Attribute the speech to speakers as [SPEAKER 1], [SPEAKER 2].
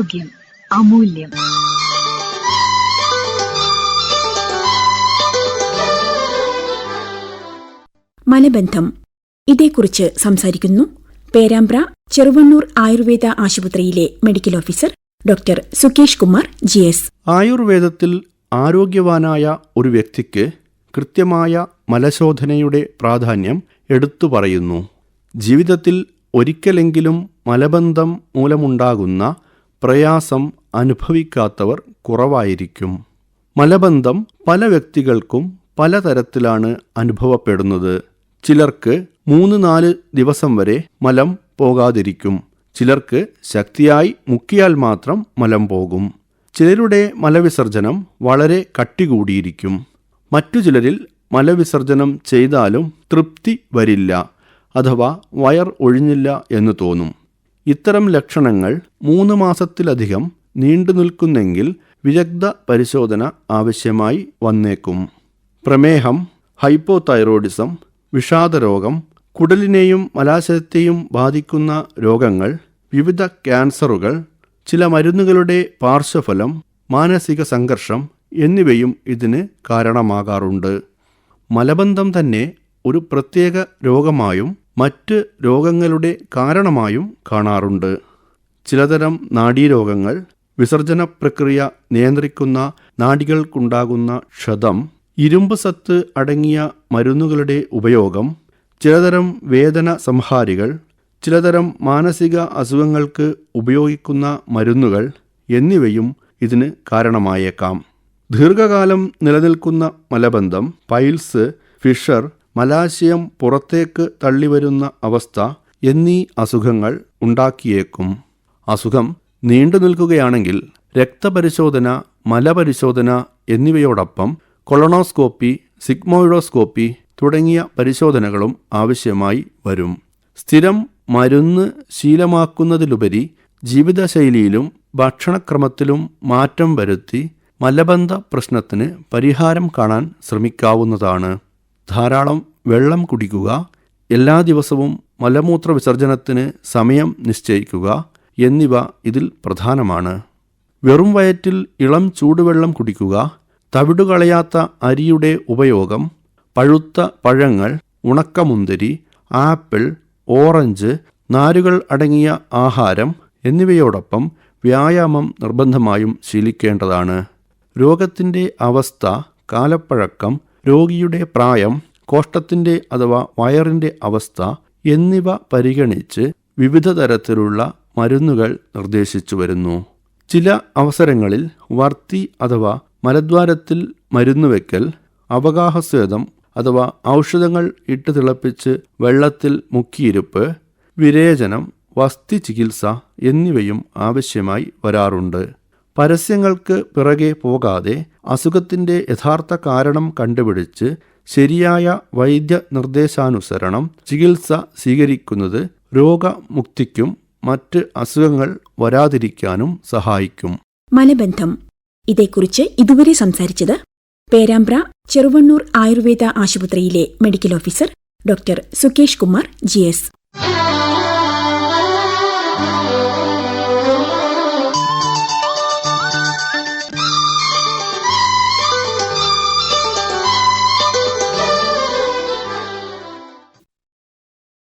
[SPEAKER 1] ആരോഗ്യം അമൂല്യം.
[SPEAKER 2] മലബന്ധം. ഇതേക്കുറിച്ച് സംസാരിക്കുന്നു പേരാമ്പ്ര ചെറുവണ്ണൂർ ആയുർവേദ ആശുപത്രിയിലെ medical officer doctor Sukesh Kumar G S.
[SPEAKER 3] ആയുർവേദത്തിൽ ആരോഗ്യവാനായ ഒരു വ്യക്തിക്ക് കൃത്യമായ മലശോധനയുടെ പ്രാധാന്യം എടുത്തു പറയുന്നു. ജീവിതത്തിൽ ഒരിക്കലെങ്കിലും മലബന്ധം മൂലമുണ്ടാകുന്ന പ്രയാസം അനുഭവിക്കാത്തവർ കുറവായിരിക്കും. മലബന്ധം പല വ്യക്തികൾക്കും പലതരത്തിലാണ് അനുഭവപ്പെടുന്നത്. ചിലർക്ക് മൂന്ന് നാല് ദിവസം വരെ മലം പോകാതിരിക്കും. ചിലർക്ക് ശക്തിയായി മുക്കിയാൽ മാത്രം മലം പോകും. ചിലരുടെ മലവിസർജനം വളരെ കട്ടികൂടിയിരിക്കും. മറ്റു ചിലരിൽ മലവിസർജനം ചെയ്താലും തൃപ്തി വരില്ല. അഥവാ വയർ ഒഴിഞ്ഞില്ല എന്ന് തോന്നും. ഇത്തരം ലക്ഷണങ്ങൾ മൂന്ന് മാസത്തിലധികം നീണ്ടു നിൽക്കുന്നെങ്കിൽ വിദഗ്ധ പരിശോധന ആവശ്യമായി വന്നേക്കും. പ്രമേഹം ഹൈപ്പോതൈറോയിഡിസം വിഷാദരോഗം കുടലിനെയും മലാശയത്തെയും ബാധിക്കുന്ന രോഗങ്ങൾ വിവിധ ക്യാൻസറുകൾ ചില മരുന്നുകളുടെ പാർശ്വഫലം മാനസിക സംഘർഷം എന്നിവയും ഇതിന് കാരണമാകാറുണ്ട്. മലബന്ധം തന്നെ ഒരു പ്രത്യേക രോഗമായും മറ്റ് രോഗങ്ങളുടെ കാരണമായും കാണാറുണ്ട്. ചിലതരം നാഡീരോഗങ്ങൾ വിസർജന പ്രക്രിയ നിയന്ത്രിക്കുന്ന നാഡികൾക്കുണ്ടാകുന്ന ക്ഷതം ഇരുമ്പ് സത്ത് അടങ്ങിയ മരുന്നുകളുടെ ഉപയോഗം ചിലതരം വേദന സംഹാരികൾ ചിലതരം മാനസിക അസുഖങ്ങൾക്ക് ഉപയോഗിക്കുന്ന മരുന്നുകൾ എന്നിവയും ഇതിന് കാരണമായേക്കാം. ദീർഘകാലം നിലനിൽക്കുന്ന മലബന്ധം പൈൽസ് ഫിഷർ മലാശയം പുറത്തേക്ക് തള്ളിവരുന്ന അവസ്ഥ എന്നീ അസുഖങ്ങൾ ഉണ്ടാക്കിയേക്കും. അസുഖം നീണ്ടു നിൽക്കുകയാണെങ്കിൽ രക്തപരിശോധന മലപരിശോധന എന്നിവയോടൊപ്പം കൊളണോസ്കോപ്പി സിഗ്മോയിഡോസ്കോപ്പി തുടങ്ങിയ പരിശോധനകളും ആവശ്യമായി വരും. സ്ഥിരം മരുന്ന് ശീലമാക്കുന്നതിലുപരി ജീവിതശൈലിയിലും ഭക്ഷണക്രമത്തിലും മാറ്റം വരുത്തി മലബന്ധ പ്രശ്നത്തിന് പരിഹാരം കാണാൻ ശ്രമിക്കാവുന്നതാണ്. ധാരാളം വെള്ളം കുടിക്കുക എല്ലാ ദിവസവും മലമൂത്ര വിസർജനത്തിന് സമയം നിശ്ചയിക്കുക എന്നിവ ഇതിൽ പ്രധാനമാണ്. വെറും വയറ്റിൽ ഇളം ചൂടുവെള്ളം കുടിക്കുക തവിടുകളയാത്ത അരിയുടെ ഉപയോഗം പഴുത്ത പഴങ്ങൾ ഉണക്കമുന്തിരി ആപ്പിൾ ഓറഞ്ച് നാരുകൾ അടങ്ങിയ ആഹാരം എന്നിവയോടൊപ്പം വ്യായാമം നിർബന്ധമായും ശീലിക്കേണ്ടതാണ്. രോഗത്തിന്റെ അവസ്ഥ കാലപ്പഴക്കം രോഗിയുടെ പ്രായം കോഷ്ടത്തിന്റെ അഥവാ വയറിന്റെ അവസ്ഥ എന്നിവ പരിഗണിച്ച് വിവിധ തരത്തിലുള്ള മരുന്നുകൾ നിർദ്ദേശിച്ചു വരുന്നു. ചില അവസരങ്ങളിൽ വർത്തി അഥവാ മലദ്വാരത്തിൽ മരുന്ന് വെക്കൽ അവഗാഹസ്വേദം അഥവാ ഔഷധങ്ങൾ ഇട്ട് തിളപ്പിച്ച് വെള്ളത്തിൽ മുക്കിയിരുപ്പ് വിരേചനം വസ്തി ചികിത്സ എന്നിവയും ആവശ്യമായി വരാറുണ്ട്. പരസ്യങ്ങൾക്ക് പിറകെ പോകാതെ അസുഖത്തിന്റെ യഥാർത്ഥ കാരണം കണ്ടുപിടിച്ച് ശരിയായ വൈദ്യ നിർദ്ദേശാനുസരണം ചികിത്സ സ്വീകരിക്കുന്നത് രോഗമുക്തിക്കും മറ്റ് അസുഖങ്ങൾ വരാതിരിക്കാനും സഹായിക്കും.
[SPEAKER 2] മലബന്ധം. ഇതേക്കുറിച്ച് ഇതുവരെ സംസാരിച്ചത് പേരാമ്പ്ര ചെറുവണ്ണൂർ ആയുർവേദ ആശുപത്രിയിലെ medical officer doctor Sukesh Kumar G S.